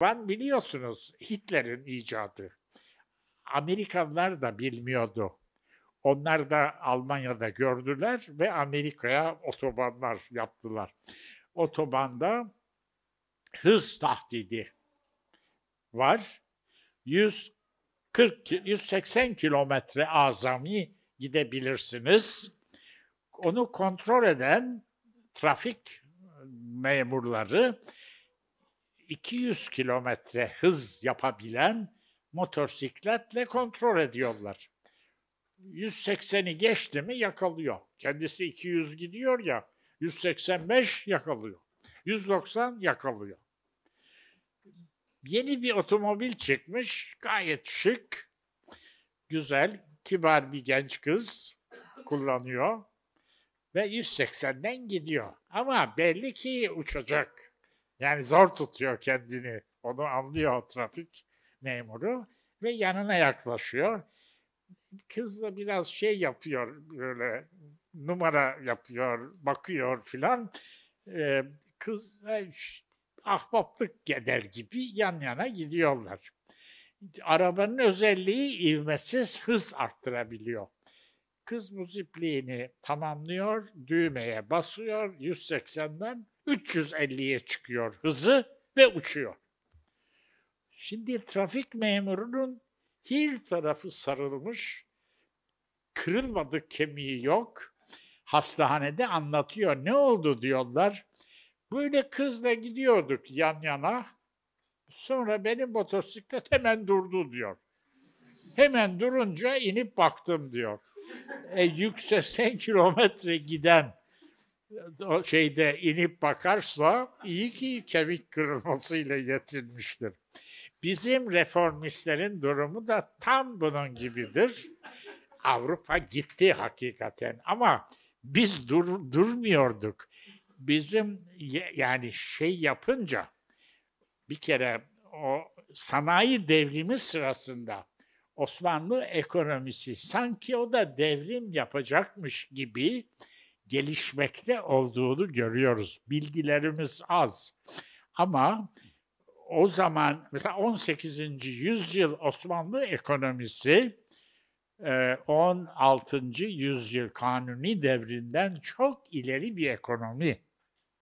Ben biliyorsunuz Hitler'in icadı. Amerikanlar da bilmiyordu. Onlar da Almanya'da gördüler ve Amerika'ya otobanlar yaptılar. Otobanda hız tahdidi var. 140 180 kilometre azami gidebilirsiniz. Onu kontrol eden trafik memurları 200 kilometre hız yapabilen motosikletle kontrol ediyorlar. 180'i geçti mi yakalıyor. Kendisi 200 gidiyor ya 185 yakalıyor. 190 yakalıyor. Yeni bir otomobil çıkmış. Gayet şık, güzel, kibar bir genç kız kullanıyor ve 180'den gidiyor. Ama belli ki uçacak. Yani zor tutuyor kendini. Onu anlıyor trafik memuru ve yanına yaklaşıyor. Kız da biraz şey yapıyor böyle numara yapıyor, bakıyor filan. Ee, kız ahbaplık eder gibi yan yana gidiyorlar. Arabanın özelliği ivmesiz hız arttırabiliyor. Kız bu zipliğini tamamlıyor, düğmeye basıyor, 180'den 350'ye çıkıyor hızı ve uçuyor. Şimdi trafik memurunun her tarafı sarılmış, kırılmadık kemiği yok. Hastanede anlatıyor. Ne oldu diyorlar. Böyle kızla gidiyorduk yan yana. Sonra benim motosiklet hemen durdu diyor. Hemen durunca inip baktım diyor. E, yüksek 80 kilometre giden o şeyde inip bakarsa iyi ki kemik kırılmasıyla yetinmiştir. Bizim reformistlerin durumu da tam bunun gibidir. Avrupa gitti hakikaten ama biz dur, durmuyorduk. Bizim yani şey yapınca bir kere o sanayi devrimi sırasında Osmanlı ekonomisi sanki o da devrim yapacakmış gibi gelişmekte olduğunu görüyoruz. Bilgilerimiz az. Ama o zaman mesela 18. yüzyıl Osmanlı ekonomisi e, 16. yüzyıl Kanuni devrinden çok ileri bir ekonomi.